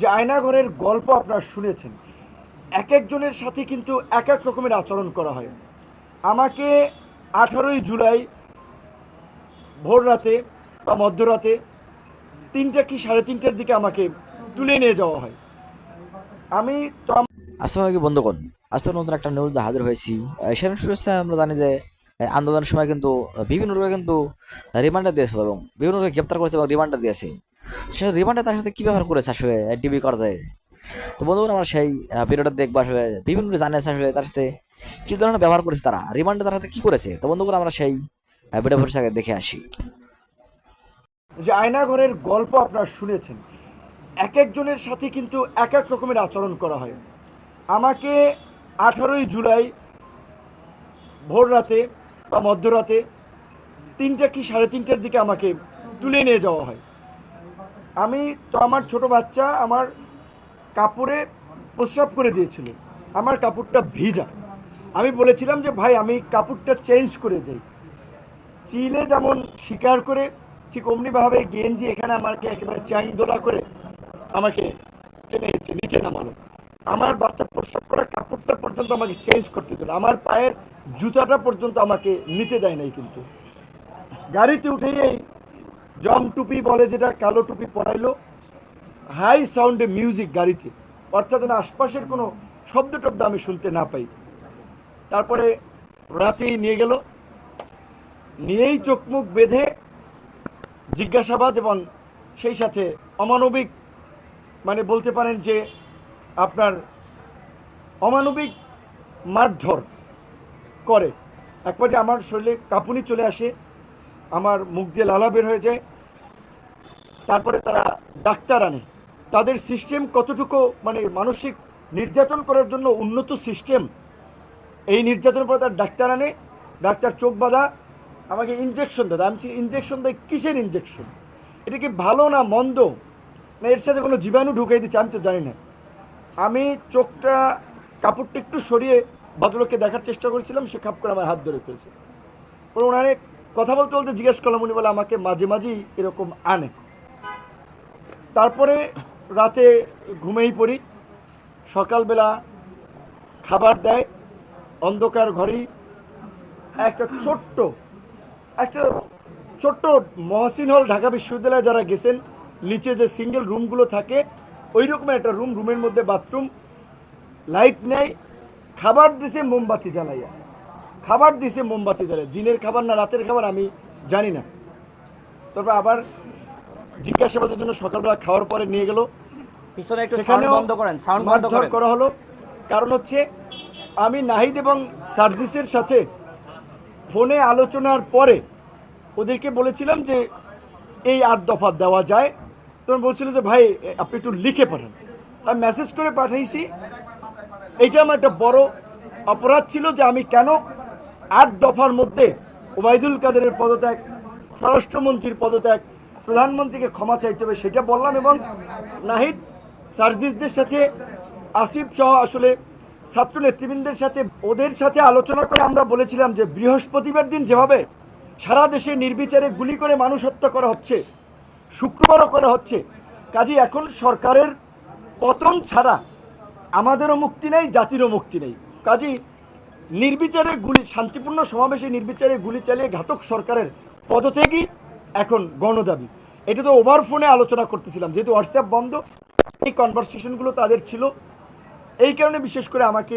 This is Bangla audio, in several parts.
যে আয়নাঘরের গল্প আপনারা শুনেছেন। এক একজনের সাথে কিন্তু এক এক রকমের আচরণ করা হয়। আমাকে আঠারোই জুলাই ভোর রাতে বা মধ্যরাতে তিনটা কি সাড়ে তিনটার দিকে আমাকে তুলে নিয়ে যাওয়া হয়। আমি তো আম- আসসালামু আলাইকুম বন্ধুগণ, আজকে নতুন একটা নিউজ হাজির হয়েছি। সেখানে শুরুতে আমরা জানি যে আন্দোলনের সময় কিন্তু বিভিন্ন লোকে কিন্তু রিমান্ডার দিয়েছিল এবং বিভিন্ন লোকে গ্রেপ্তার করেছে এবং রিমান্ডার দিয়েছে। সে রিমান্ডে তার সাথে কী ব্যবহার করেছে আসলে? ডিবি করা যায়। তো বন্ধুগণ, আমরা সেই ভিডিওটা দেখব আসলে। বিভিন্ন জানিয়েছে আসলে তার সাথে কী ধরনের ব্যবহার করেছে তারা। রিমান্ডে তার সাথে কী করেছে? তো বন্ধুগণ, আমরা সেই ভিডিও ভরসা দেখে আসি। যে আয়নাঘরের গল্প আপনারা শুনেছেন। এক একজনের সাথে কিন্তু এক এক রকমের আচরণ করা হয়। আমাকে আঠারোই জুলাই ভোর রাতে বা মধ্যরাতে তিনটা কি সাড়ে তিনটার দিকে আমাকে তুলে নিয়ে যাওয়া হয়। আমি তো আমার ছোট বাচ্চা আমার কাপড়ে প্রস্রাব করে দিয়েছিল। আমার কাপড়টা ভিজা। আমি বলেছিলাম যে, ভাই, আমি কাপড়টা চেঞ্জ করে যাই চিলে যেমন শিকার করে, ঠিক অমনিভাবে গেঞ্জি এখানে আমাকে একেবারে চ্যাং দোলা করে আমাকে টেনে এসেছে, নিচে নামালো। আমার বাচ্চা প্রস্রাব করা কাপড়টা পর্যন্ত আমাকে চেঞ্জ করতে দিল। আমার পায়ের জুতাটা পর্যন্ত আমাকে নিতে দেয় নাই কিন্তু। গাড়িতে উঠেই জম টুপি বলে যেটা কালো টুপি পরাইলো। হাই সাউন্ডে মিউজিক গাড়িতে। অর্থাৎ আশপাশের কোনো শব্দ টব্দ আমি শুনতে না পাই। তারপরে রাতেই নিয়ে গেল। নিয়েই চোখ মুখ বেঁধে জিজ্ঞাসাবাদ এবং সেই সাথে অমানবিক মানে বলতে পারেন যে আপনার অমানবিক মারধর করে। এক পর্যায়ে আমার শরীরে কাঁপুনি চলে আসে। আমার মুখ দিয়ে লালা বের হয়ে যায়। তারপরে তারা ডাক্তার আনে। তাদের সিস্টেম কতটুকু মানে মানসিক নির্যাতন করার জন্য উন্নত সিস্টেম, এই নির্যাতনের পরে তার ডাক্তার আনে। ডাক্তার চোখ বাঁধা, আমাকে ইনজেকশন দেয়। আমি ইনজেকশন দেয়? কিসের ইনজেকশন এটা কি ভালো না মন্দ? না এর সাথে কোনো জীবাণু ঢুকাই দিচ্ছে? আমি তো জানি না। আমি চোখটা, কাপড়টা একটু সরিয়ে ভদ্রলোককে দেখার চেষ্টা করেছিলাম। সে খাপ করে আমার হাত ধরে ফেলছে। ওনারে কথা বলতে বলতে জিজ্ঞেস করলাম, উনি বলে, আমাকে মাঝে মাঝেই এরকম আনে। তারপরে রাতে ঘুমেই পড়ি, সকালবেলা খাবার দেয়, অন্ধকার ঘরেই। একটা ছোট্ট একটা ছোট্ট মহসিন হল ঢাকা বিশ্ববিদ্যালয়ে যারা গেছেন, নিচে যে সিঙ্গেল রুমগুলো থাকে ওই রকমের একটা রুম, রুমের মধ্যে বাথরুম, লাইট নেই, খাবার দিছে মোমবাতি জ্বালাইয়া। খাবার দিছে মোমবাতি জ্বালে দিনের খাবার না রাতের খাবার আমি জানি না। তারপর আবার জিজ্ঞাসাবাদের জন্য সকালবেলা খাওয়ার পরে নিয়ে গেল। পিছনে একটু সাউন্ড সেখানেও বন্ধ করেন সাউন্ড বন্ধ করা হলো। কারণ হচ্ছে আমি নাহিদ এবং সার্জিসের সাথে ফোনে আলোচনার পরে ওদেরকে বলেছিলাম যে এই আট দফা দেওয়া যায়। তখন বলছিল যে ভাই আপনি একটু লিখে পাঠান। আমি মেসেজ করে পাঠাইছি। এইটা আমার একটা বড় অপরাধ ছিল যে আমি কেন আট দফার মধ্যে ওবায়দুল কাদেরের পদত্যাগ, স্বরাষ্ট্রমন্ত্রীর পদত্যাগ, প্রধানমন্ত্রীকে ক্ষমা চাইতে হবে সেটা বললাম এবং নাহিদ সার্জিসদের সাথে, আসিফ সহ আসলে ছাত্র নেতৃবৃন্দের সাথে, ওদের সাথে আলোচনা করে আমরা বলেছিলাম যে বৃহস্পতিবার দিন যেভাবে সারা দেশে নির্বিচারে গুলি করে মানুষ হত্যা করা হচ্ছে, শুক্রবারও করা হচ্ছে কাজে এখন সরকারের পতন ছাড়া আমাদেরও মুক্তি নেই, জাতিরও মুক্তি নেই। কাজেই নির্বিচারে গুলি, শান্তিপূর্ণ সমাবেশে নির্বিচারে গুলি চালিয়ে ঘাতক সরকারের পদত্যাগই এখন গণদাবি। এটা তো ওভার ফোনে আলোচনা করতেছিলাম, যেহেতু হোয়াটসঅ্যাপ বন্ধ, এই কনভারসেশনগুলো তাদের ছিল। এই কারণে বিশেষ করে আমাকে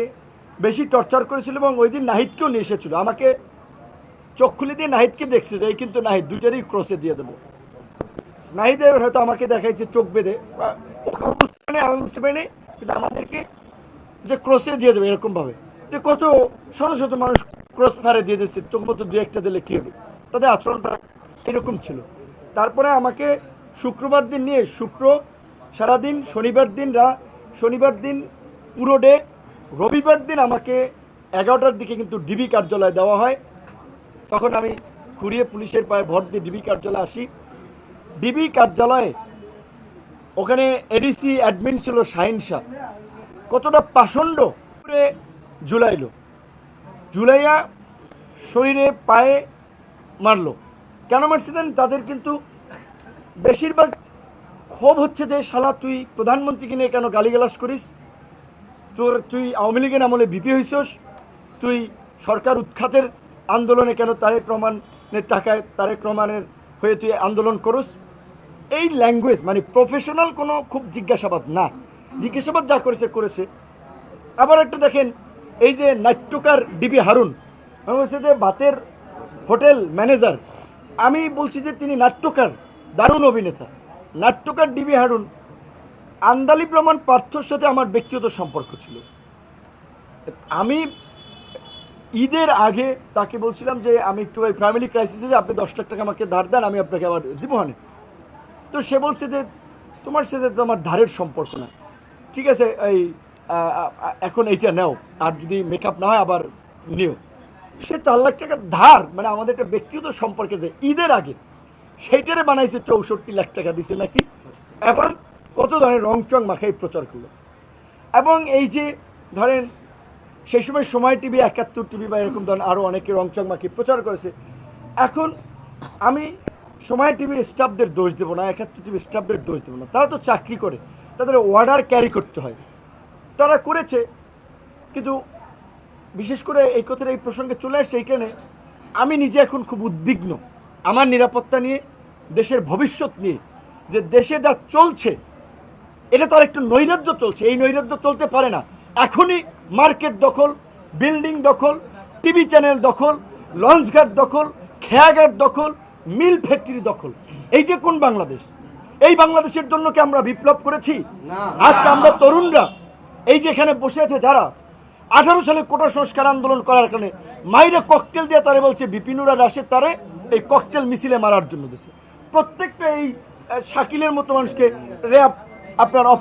বেশি টর্চার করেছিল এবং ওই দিন নাহিদকেও নিয়ে এসেছিল। আমাকে চোখ খুলে দিয়ে নাহিদকে দেখছে যে, এই কিন্তু নাহিদ, দুইটারই ক্রসে দিয়ে দেবো। নাহিদের হয়তো আমাকে দেখাইছে চোখ বেঁধে। পারিনি কিন্তু আমাদেরকে যে ক্রসে দিয়ে দেবে এরকমভাবে। যে কত শত শত মানুষ ক্রস ফায়ারে দিয়ে দিচ্ছে চোখ মতো দু একটা দিলে কী হবে? তাদের আচরণটা এরকম ছিল। তারপরে আমাকে শুক্রবার দিন নিয়ে, শুক্র সারাদিন, শনিবার দিন রা, শনিবার দিন পুরো ডে রবিবার দিন আমাকে এগারোটার দিকে কিন্তু ডিবি কার্যালয়ে দেওয়া হয়। তখন আমি ঘুরিয়ে পুলিশের পায়ে ভর দিয়ে ডিবি কার্যালয়ে আসি। ডিবি কার্যালয়ে ওখানে এডিসি অ্যাডমিন ছিল শাহিন শাহ। কতটা পাষণ্ড জুলাইলো। জুলাইয়া শরীরে, পায়ে মারলো। কেন মারছিলেন তাদের কিন্তু বেশিরভাগ ক্ষোভ হচ্ছে যে, শালা, তুই প্রধানমন্ত্রীকে নিয়ে কেন গালিগালাজ করিস? তোর, তুই আওয়ামী লীগের আমলে বিপি হইছস। তুই সরকার উৎখাতের আন্দোলনে কেন তারেক রহমানের টাকায় তারেক রহমানের হয়ে তুই আন্দোলন করস? এই ল্যাঙ্গুয়েজ মানে প্রফেশনাল কোনো খুব জিজ্ঞাসাবাদ না। জিজ্ঞাসাবাদ যা করেছে করেছে। আবার একটু দেখেন এই যে নাট্যকার ডিবি হারুন আমি বলছি যে বাতের হোটেল ম্যানেজার, আমি বলছি যে তিনি নাট্যকার, দারুণ অভিনেতা। নাট্যকার ডিবি হারুন, আন্দালি প্রমাণ পার্থর সাথে আমার ব্যক্তিগত সম্পর্ক ছিল। আমি ঈদের আগে তাকে বলছিলাম যে, আমি একটু ওই ফ্যামিলি ক্রাইসিসে আপনি দশ লাখ টাকা আমাকে ধার দেন, আমি আপনাকে আবার দিব হানে। তো সে বলছে যে, তোমার সাথে তো আমার ধারের সম্পর্ক না ঠিক আছে, এই এখন এইটা নেও। আর যদি মেকআপ না হয়, আবার নিও। সে চার লাখ টাকার ধার মানে আমাদের একটা ব্যক্তিগত সম্পর্কে যে ঈদের আগে সেইটারে বানাইছে চৌষট্টি লাখ টাকা দিছে নাকি? এখন কত ধরনের রং চং মাখাই প্রচার করল। এবং এই যে ধরেন, সেই সময় সময় টিভি, একাত্তর টিভি বা এরকম ধরেন আরও অনেকে রংচং মাখি প্রচার করেছে। এখন আমি সময় টিভির স্টাফদের দোষ দেবো না, একাত্তর টিভির স্টাফদের দোষ দেবো না। তারা তো চাকরি করে, তাদের অর্ডার ক্যারি করতে হয়। তারা করেছে কিন্তু বিশেষ করে এই কথার এই প্রসঙ্গে চলে আসছে এইখানে আমি নিজে এখন খুব উদ্বিগ্ন। আমার নিরাপত্তা নিয়ে দেশের ভবিষ্যৎ নিয়ে যে দেশে যা চলছে এটা তো আর একটু নৈরাজ্য চলছে। এই নৈরাজ্য চলতে পারে না। এখনই মার্কেট দখল বিল্ডিং দখল টিভি চ্যানেল দখল লঞ্চঘাট দখল খেয়াঘাট দখল মিল ফ্যাক্টরি দখল। এই যে কোন বাংলাদেশ? এই বাংলাদেশের জন্য কি আমরা বিপ্লব করেছি? আজকে আমরা তরুণরা এই যে এখানে বসে আছে যারা, আঠারো সালে কোটা সংস্কার আন্দোলন করার কারণে মাইরে ককটেল দিয়ে তারে বলছে বিপিনুরা রাশে তারে এই ককটেল মিছিলে মারার জন্য দিছে। প্রত্যেকটা এই শাকিলের মতো মানুষকে র্যাব আপনার অপ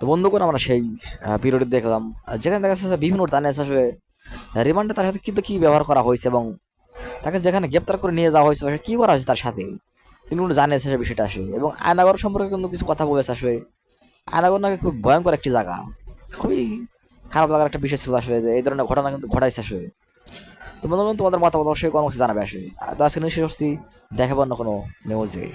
তো বন্ধু করে আমরা সেই পিরিয়ডে দেখলাম। যেখানে দেখা যাচ্ছে বিভিন্ন জানে আসলে রিমান্ডে তার সাথে কিন্তু কী ব্যবহার করা হয়েছে এবং তাকে যেখানে গ্রেপ্তার করে নিয়ে যাওয়া হয়েছে কী করা হয়েছে তার সাথে? তিনি কিন্তু জানে সে বিষয়টা আসলে। এবং আয়নাগর সম্পর্কে কিন্তু কিছু কথা বলেছে আসলে। আয়নাগর নাকি খুব ভয়ঙ্কর একটি জায়গা। খুবই খারাপ লাগার একটা বিষয় ছিল আসলে যে এই ধরনের ঘটনা কিন্তু ঘটাইছে আসলে তো হয় তোমাদের মতামত অবশ্যই কিছু জানাবে আসলে। তো আজকে নিশ্চয়ই দেখাবো না কোনো নিউজে